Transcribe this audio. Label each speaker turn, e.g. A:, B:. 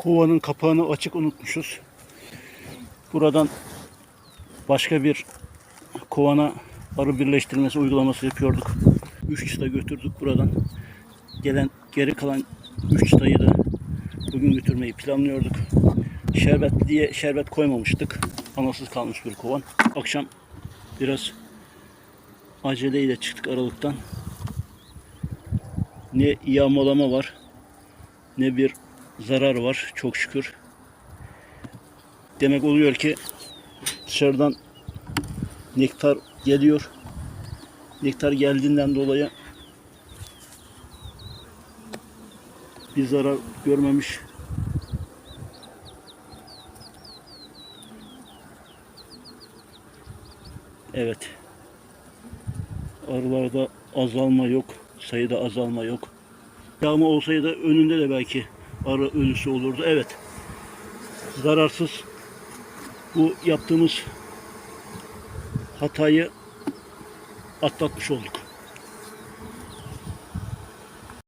A: Kovanın kapağını açık unutmuşuz. Buradan başka bir kovana arı birleştirmesi uygulaması yapıyorduk. 3 çıta götürdük buradan. Gelen geri kalan 3 çıtayı da bugün götürmeyi planlıyorduk. Şerbet diye şerbet koymamıştık. Anasız kalmış bir kovan. Akşam biraz aceleyle çıktık aralıktan. Ne yağmalama var ne bir zarar var çok şükür. Demek oluyor ki dışarıdan nektar geliyor. Nektar geldiğinden dolayı bir zarar görmemiş. Evet. Arılarda azalma yok. Sayıda azalma yok. Yağma olsaydı önünde de belki arı ölüsü olurdu. Evet. Zararsız bu yaptığımız hatayı atlatmış olduk.